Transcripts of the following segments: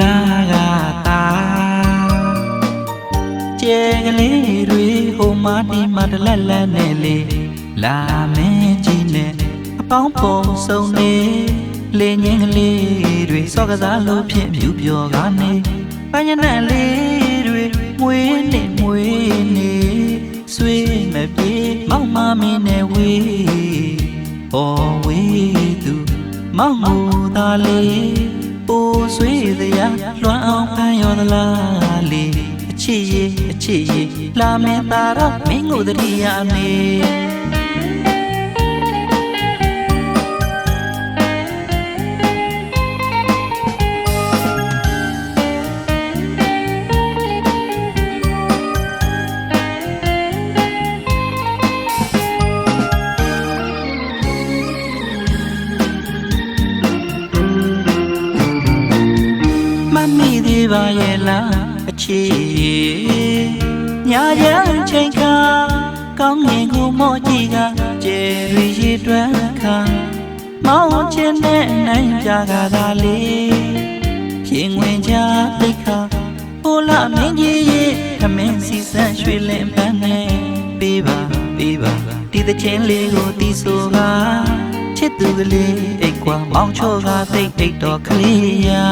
လာကတာကျဲကလေးတွေဟိုမဒီမတလက်လက်နဲ့လေလာမင်းကြီးနဲ့အပေါင်းပုံဆုံးနေလေငင်းကလေးတွေစောကစားလို့ဖြစ်မြူပြောကနေပန်းညနက်လေးတွေမွေးနေမွေးနေဆွေးမပြေမောင်မမင်းနဲ့ဝေးဟောဝေးသူမောင်မူသားလေး ပူဆွေးတရားလွမ်းအောင်ဖန်ရောသလားလေအချစ်ရဲ့အချစ်ရဲ့လာမင်းသားတော့မင်းကိုတတိယနေမ ပါရဲ့လားအချီညာရန်ချိန်ခါကောင်းငင်ကိုမော့ကြည့်ကကျယ်ရီရီတွန်းခါမောင်းချင်တဲ့နိုင်ကြကသာလေရင်ဝင်ကြသိခါဟိုလာမင်းကြီးရဲ့ခမင်းစီစံရွှေလင်းပန်းနဲ့ပေးပါပေးပါဒီတဲ့ချင်းလေးကိုတီးဆိုကချစ်သူကလေးအိတ်ကွာမောင်းချောကသိတ်တိတ်တော့ကလေးယာ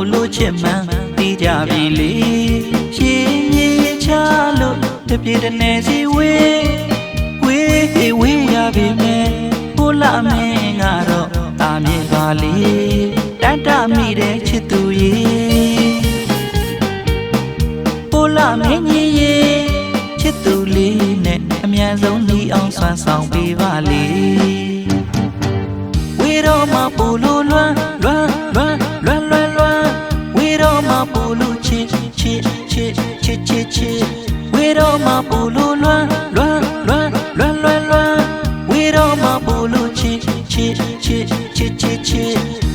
မပူလို့ချစ်မှန်တီးကြပြီလေရှင်းရေးချလို့တပြေတနေစီဝေးဝေးဝေးရပြီမဲ့ဟိုလာမင်းကတော့တာမြေပါလေတတ်တမိတဲ့ချစ်သူရေဟိုလာမင်းကြီးရေချစ်သူလေးနဲ့အမြန်ဆုံးဒီအောင်ဆွမ်းဆောင်ပေးပါလေဝေရောမပူလို့လွမ်းလွမ်းလွမ်း ချစ်ချစ်ချစ်ချစ်ချစ်ချစ်ဝေရောမပူလို့လွမ်းလွမ်းလွမ်းလွမ်းလွမ်းလွမ်းဝေရောမပူလို့ချစ်ချစ်ချစ်ချစ်ချစ်ချစ်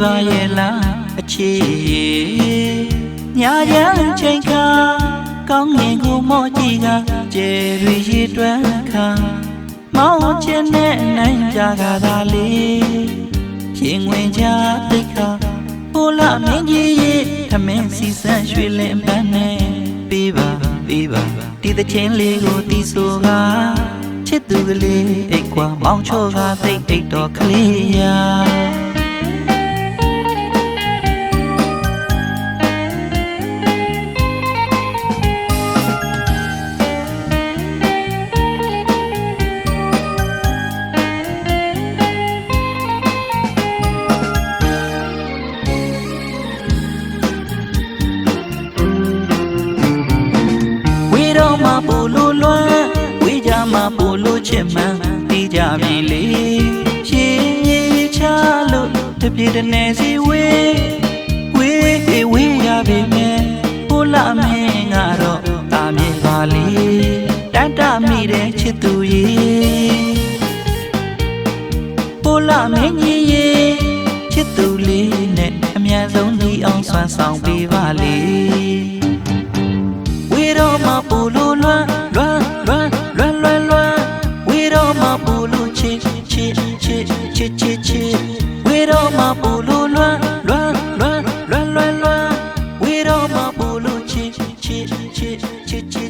ပါရဲ့လားအချီညာရန်ချိန်ခါကောင်းငင်ကိုမော့ကြည့်ကကျယ်ရီရီတွန်းခါမောင်းချင်တဲ့နိုင်ကြကသာလေရင်ဝင်ကြသိခါဟိုလာမင်းကြီးရဲ့ထမင်းစီစံရွှေလင်းပန်းနဲ့ပေးပါပေးပါဒီတဲ့ချင်းလေးကိုတီးဆိုကချစ်သူကလေးအိတ်ကွာမောင်းချောကသိတ်အိတ်တော်ကလေးယာ ချစ်မှန်တီးကြပြီလေရှင်းရေးချလို့တပြေတနေစီဝေးဝေးဝေးရပြီမဲ့ဟိုလာမင်းကတော့တာမြေပါလေတတ်တမိတဲ့ချစ်သူရေဟိုလာမင်းကြီးရေချစ်သူလေးနဲ့အမြန်ဆုံးဒီအောင်ဆွမ်းဆောင်ပေးပါလေ ချစ်ချစ်ချစ်ဝေတော့မပူလို့လွမ်းလွမ်းလွမ်းလွမ်းလွမ်းလွမ်းဝေတော့မပူလို့ချစ်ချစ်ချစ်ချစ်ချစ်